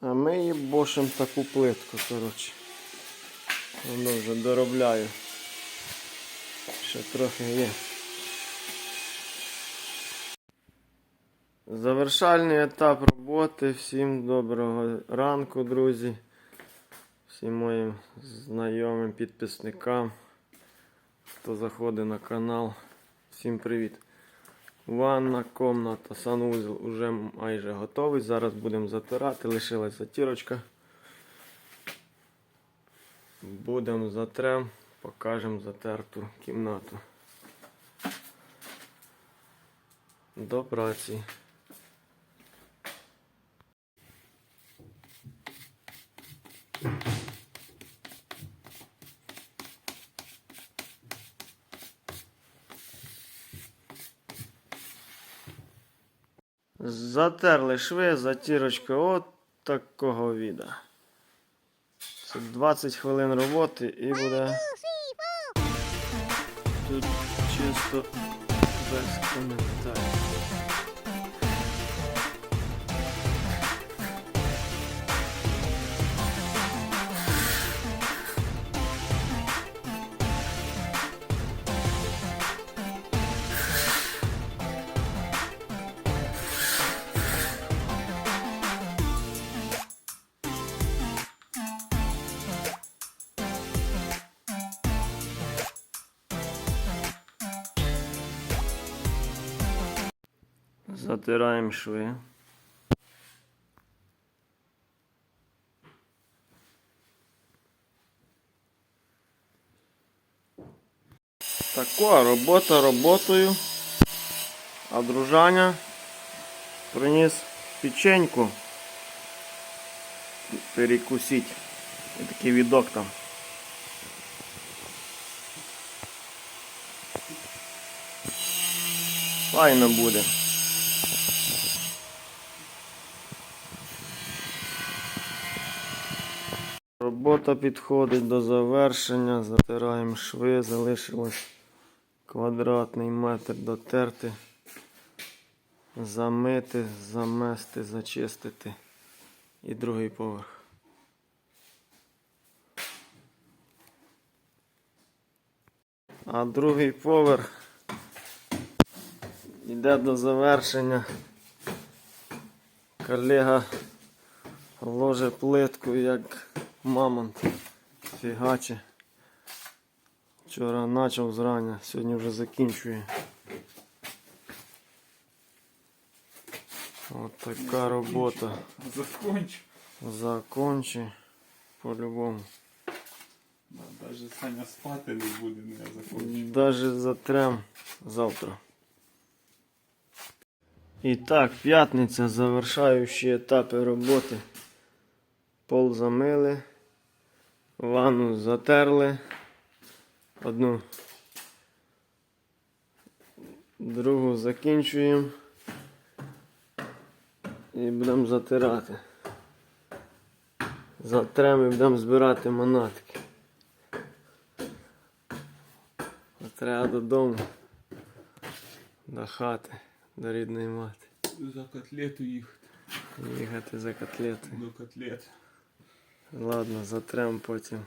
А ми її бошим таку плитку, коротше. Воно вже доробляю. Ще трохи є. Завершальний етап роботи. Всім доброго ранку, друзі. Всім моїм знайомим підписникам, хто заходить на канал. Всім привіт. Ванна, комната, санузел уже майже готовий. Зараз будемо затирати. Лишилась затірочка. Будемо затрем, покажемо затерту кімнату. До праці. Затерли шви, затірочка от такого віда. Це 20 хвилин роботи і буде тут чисто без коментарів. Затираємо шви. Тако, робота роботою. А дружаня приніс печеньку. Перекусить. І такий відок там. Файно буде. Робота підходить до завершення, затираємо шви, залишилось квадратний метр дотерти, замити, замести, зачистити і другий поверх. А другий поверх йде до завершення. Колега ложе плитку як мамонт фігаче. Вчора почав зрання, сьогодні вже закінчує. От така робота. Закончу. Закончи по-любому. Даже Саня спати не буде, не я закончу. Даже затрем завтра. І так, п'ятниця, завершаючі етапи роботи. Пол замили, ванну затерли. Одну. Другу закінчуємо. І будемо затирати. Затрем і будемо збирати манатки. Треба додому. До хати, до рідної мати. За котлету їхати. Їхати за котлети. До котлет. Ладно, затрем потім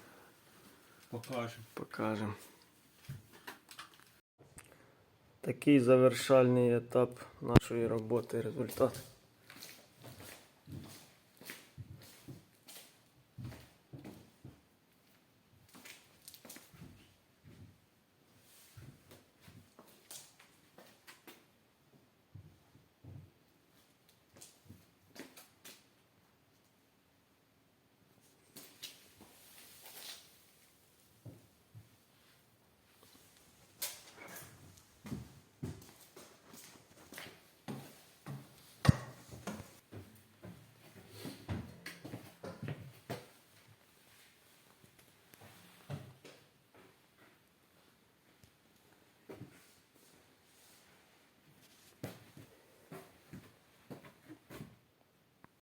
Покажем. Такий завершальний етап нашої роботи результат.